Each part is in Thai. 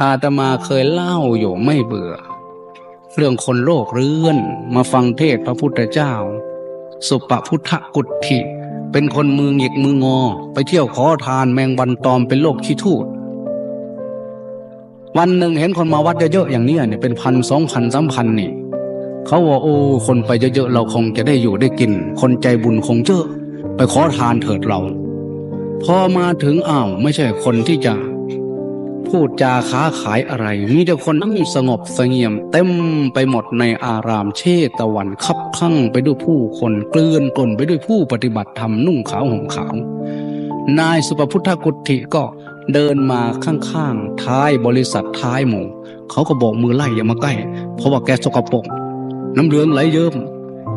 อาตมาเคยเล่าอยู่ไม่เบื่อ เรื่องคนโลกเรื่อนมาฟังเทศพระพุทธเจ้า สุปพุทธกุฏิเป็นคนมือหงิกมืองอ ไปเที่ยวขอทานแมงวันตอมเป็นโรคขี้ทูดวันหนึ่งเห็นคนมาวัดเยอะๆอย่างนี้เนี่ยเป็นพันสองพันสามพันนี่เขาว่าโอ้คนไปเยอะๆเราคงจะได้อยู่ได้กิน คนใจบุญคงเยอะ ไปขอทานเถิดเรา พอมาถึงอ้าวไม่ใช่คนที่จะ พูดจาค้าขายอะไร มีแต่คนนั่งสงบสงี่ยม เต็มไปหมดในอารามเชตวันคับข้างไปด้วยผู้คนเกลื่อนกล่นไปด้วยผู้ปฏิบัติธรรมนุ่งขาวห่มขาว นายสุปพุทธกุฏิก็เดินมาข้างๆ ท้ายบริษัทท้ายหมู่เขาก็บอกมือไล่อย่ามาใกล้ เพราะว่าแกสกปรกน้ำเหลืองไหลเยิ้ม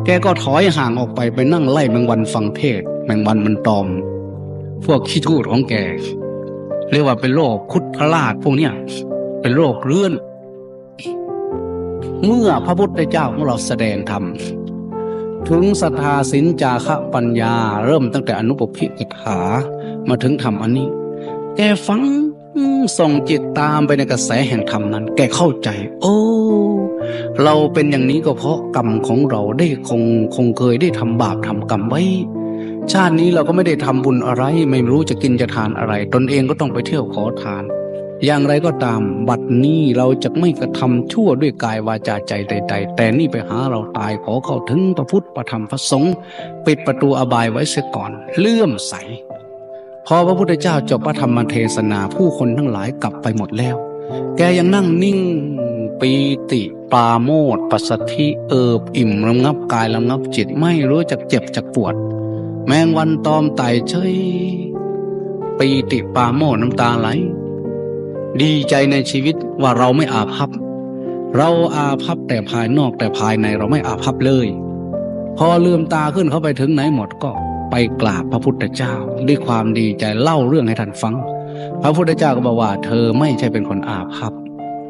แกก็ถอยห่างออกไปไปนั่งไล่แมงวันฟังเทศแมงวันมันตอม พวกขี้ทูดของแก เรียกว่าเป็นโรคคุดพลาดพวกเนี้ยเป็นโรคเรื่อน เมื่อพระพุทธเจ้าของเราแสดงธรรมถึงศรัทธาสินจาคะปัญญา เริ่มตั้งแต่อนุปพิกถามาถึงธรรมอันนี้ แกฟังส่งจิตตามไปในกระแสแห่งธรรมนั้น แกเข้าใจ โอ้เราเป็นอย่างนี้ก็เพราะกรรมของเราได้คงคงเคยได้ทำบาปทำกรรมไว้ ชาตินี้เราก็ไม่ได้ทำบุญอะไร ไม่รู้จะกินจะทานอะไร ตนเองก็ต้องไปเที่ยวขอทาน อย่างไรก็ตามบัดนี้เราจะไม่กระทำชั่วด้วยกายวาจาใจใดๆแต่นี่ไปหาเราตายขอเข้าถึงพระพุทธพระธรรมพระสงฆ์ปิดประตูอบายไว้เสียก่อน เลื่อมใสพอพระพุทธเจ้าจบพระธรรมเทศนาผู้คนทั้งหลายกลับไปหมดแล้ว แกยังนั่งนิ่งปีติปาโมทปัสสธิเอิบอิ่มระงับกายระงับจิตไม่รู้จักเจ็บจักปวด แมงวันตอมไต่เฉยปีติปาโมน้ำตาไหล ดีใจในชีวิตว่าเราไม่อาภัพ เราอาภัพแต่ภายนอกแต่ภายในเราไม่อาภัพเลย พอลืมตาขึ้นเขาไปถึงไหนหมดก็ไปกราบพระพุทธเจ้า ด้วยความดีใจเล่าเรื่องให้ท่านฟัง พระพุทธเจ้าก็บอกว่าเธอไม่ใช่เป็นคนอาภัพ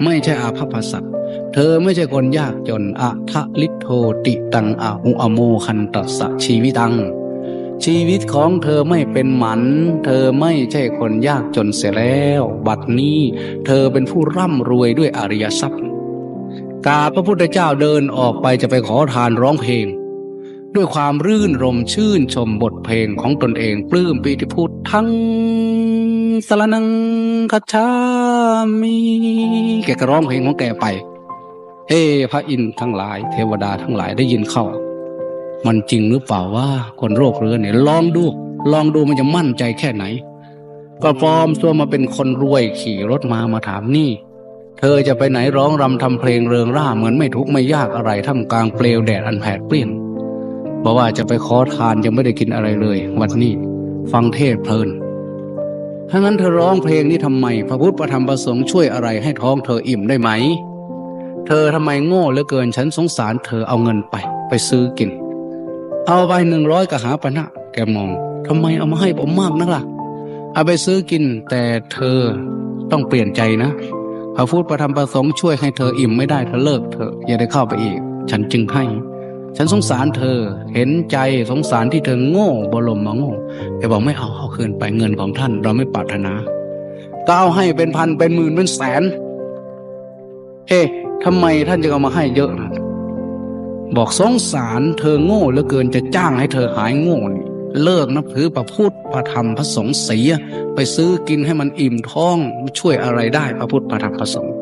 ไม่ใช่อาภัพสัตว์เธอไม่ใช่คนยากจนอะทะลิโทติตังอะหุอโมคันตัสสะชีวิตัง ชีวิตของเธอไม่เป็นหมัน เธอไม่ใช่คนยากจนเสียแล้ว บัดนี้เธอเป็นผู้ร่ำรวยด้วยอริยทรัพย์ กาพระพุทธเจ้าเดินออกไปจะไปขอทานร้องเพลง ด้วยความรื่นรมชื่นชมบทเพลงของตนเองปลื้มปีติพุทธังสรนังคัจฉามิแกก็ร้องเพลงของแกไปเฮ้พระอินทร์ทั้งหลาย เทวดาทั้งหลายได้ยินเข้า มันจริงหรือเปล่าว่าคนโรคเรื้อนเนี่ยลองดู ลองดูมันจะมั่นใจแค่ไหน ก็ปลอมตัวมาเป็นคนรวยขี่รถมามาถามนี่ เธอจะไปไหนร้องรำทำเพลงเริงร่าเหมือนไม่ทุกข์ไม่ยากอะไรท่ามกลางเปลวแดดอันแผดเปรี้ยงบอกว่าจะไปขอทานยังไม่ได้กินอะไรเลย วันนี้ฟังเทศเพลินถ้างั้นเธอร้องเพลงนี้ทำไม พระพุทธพระธรรมประสงค์ช่วยอะไรให้ท้องเธออิ่มได้ไหม เธอทำไมโง่เหลือเกินฉันสงสารเธอเอาเงินไป ไปซื้อกิน เอาไปหนึ่งร้อยกหาปณะแกมองทำไมเอามาให้ผมมากนักล่ะ เอาไปซื้อกินแต่เธอต้องเปลี่ยนใจนะพระพุทธพระธรรมประสงค์ช่วยให้เธออิ่มไม่ได้เธอเลิกเถออย่าได้เข้าไปอีก ฉันจึงให้ ฉันสงสารเธอเห็นใจสงสารที่เธอโง่บรมมาโง่แกบอกไม่เอาเอาคืนไปเงินของท่านเราไม่ปรารถนาก้าวให้เป็นพันเป็นหมื่นเป็นแสน เอ๊ะทำไมท่านจึงเอามาให้เยอะนะ บอกสงสารเธอโง่เหลือเกินจะจ้างให้เธอหายโง่นี่เลิกนับถือพระพุทธพระธรรมพระสงฆ์เสีย ไปซื้อกินให้มันอิ่มท้องช่วยอะไรได้พระพุทธพระธรรมพระสงฆ์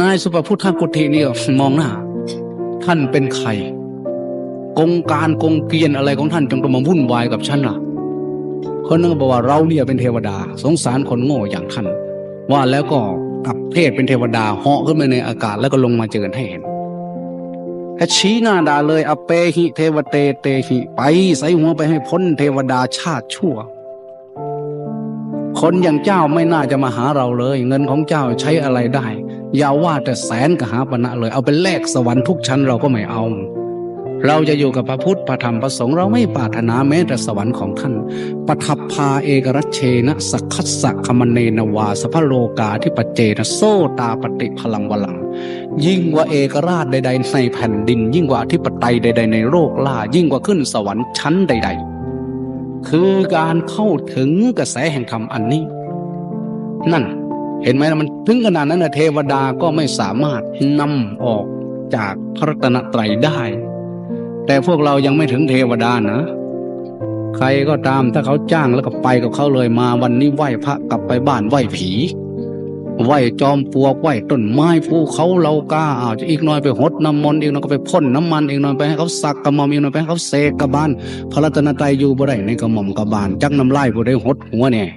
นายสุภพุทธกุฏินี่มองหน้า ท่านเป็นใคร กงการกงเกียนอะไรของท่านจงต้องมาวุ่นวายกับฉันล่ะคนนึงก็บอกว่าเราเนี่ยเป็นเทวดา สงสารคนโง่อย่างท่าน ว่าแล้วก็กลับเทศเป็นเทวดาเหาะขึ้นไปในอากาศแล้วก็ลงมาเจอให้เห็น ชี้หน้าด่าเลยอเปหิเทวเตเตหิไปใส่หัวไปให้พ้นเทวดาชาติชั่ว คนอย่างเจ้าไม่น่าจะมาหาเราเลย เงินของเจ้าใช้อะไรได้ อย่าว่าแต่แสนกหาปณะเลย เอาไปแลกสวรรค์ทุกชั้นเราก็ไม่เอา เราจะอยู่กับพระพุทธพระธรรมพระสงฆ์เราไม่ปรารถนาแม้แต่สวรรค์ของท่านปทัพพาเอกรัชเชนะสักคัสสะคมเนนวาสภโลกาที่ปเจนะโซตาปฏิพลังวลัง ยิ่งกว่าเอกราชใด ๆ ในแผ่นดิน ยิ่งกว่าอธิปไตยใด ๆ ในโลกล่า ยิ่งกว่าขึ้นสวรรค์ชั้นใด ๆ คือการเข้าถึงกระแสแห่งธรรมอันนี้ นั่น เห็นไหมล่ะมันถึงขนาดนั้นนะเทวดาก็ไม่สามารถนำออกจากพระตนตรัยได้ แต่พวกเรายังไม่ถึงเทวดานะ ใครก็ตามถ้าเขาจ้างแล้วก็ไปกับเขาเลยมาวันนี้ไหว้พระกลับไปบ้านไหว้ผี ไหวจอมปลวกไหวต้นไม้ภูเขาเรากล้าอ้าวจะอีกหน่อยไปหดน้ำมนต์อีกหน่อยก็ไปพ่นน้ำมันอีกหน่อยไปให้เขาสักกระหม่อมอีกหน่อยไปให้เขาเสกกระบาลพระรัตนตรัยอยู่บ่ได้ในกระหม่อมกระบาลจักน้ำลายบ่ได้หดหัวเนี่ย